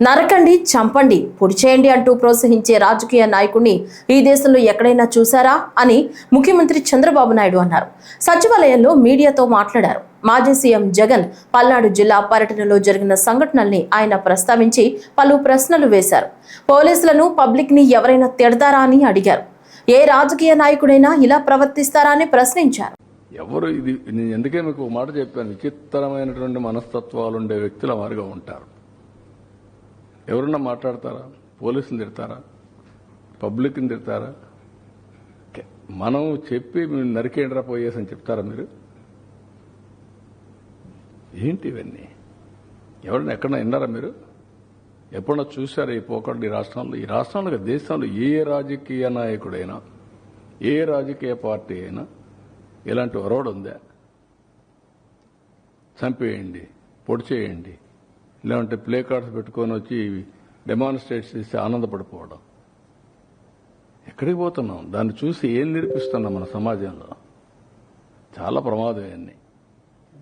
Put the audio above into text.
నరకండి చంపండి పొడి చేయండి అంటూ ప్రోత్సహించే రాజకీయ నాయకుడిని ఈ దేశంలో ఎక్కడైనా చూసారా అని ముఖ్యమంత్రి చంద్రబాబు నాయుడు అన్నారు. సచివాలయంలో మీడియాతో మాట్లాడారు. మాజీ సీఎం జగన్ పల్నాడు జిల్లా పర్యటనలో జరిగిన సంఘటనల్ని ఆయన ప్రస్తావించి పలు ప్రశ్నలు వేశారు. పోలీసులను పబ్లిక్ని ఎవరైనా తిడతారా అని అడిగారు. ఏ రాజకీయ నాయకుడైనా ఇలా ప్రవర్తిస్తారా అని ప్రశ్నించారు. ఎవరు ఇది? ఎందుకే మీకు మాట చెప్పాను? విచిత్రమైనటువంటి మనస్తత్వాలు ఉండే వ్యక్తుల వారిగా ఉంటారు. ఎవరన్నా మాట్లాడతారా? పోలీసులు తిడతారా? పబ్లిక్ని తిడతారా? మనం చెప్పి మీరు నరికేండ్రా పోయేసి అని చెప్తారా మీరు? ఏంటి ఇవన్నీ? ఎవరన్నా ఎక్కడన్నా విన్నారా మీరు? ఎప్పుడన్నా చూసారా ఈ పోకడ ఈ రాష్ట్రంలో? ఈ రాష్ట్రంలో దేశంలో ఏ రాజకీయ నాయకుడైనా ఏ రాజకీయ పార్టీ అయినా ఇలాంటి ఒరవడు ఉందా? చంపేయండి పొడిచేయండి లేదంటే ప్లే కార్డ్స్ పెట్టుకొని వచ్చి డెమాన్స్ట్రేట్ చేసి ఆనందపడిపోవడం. ఎక్కడికి పోతున్నాం? దాన్ని చూసి ఏం నేర్పిస్తున్నాం మన సమాజంలో? చాలా ప్రమాదం అన్నీ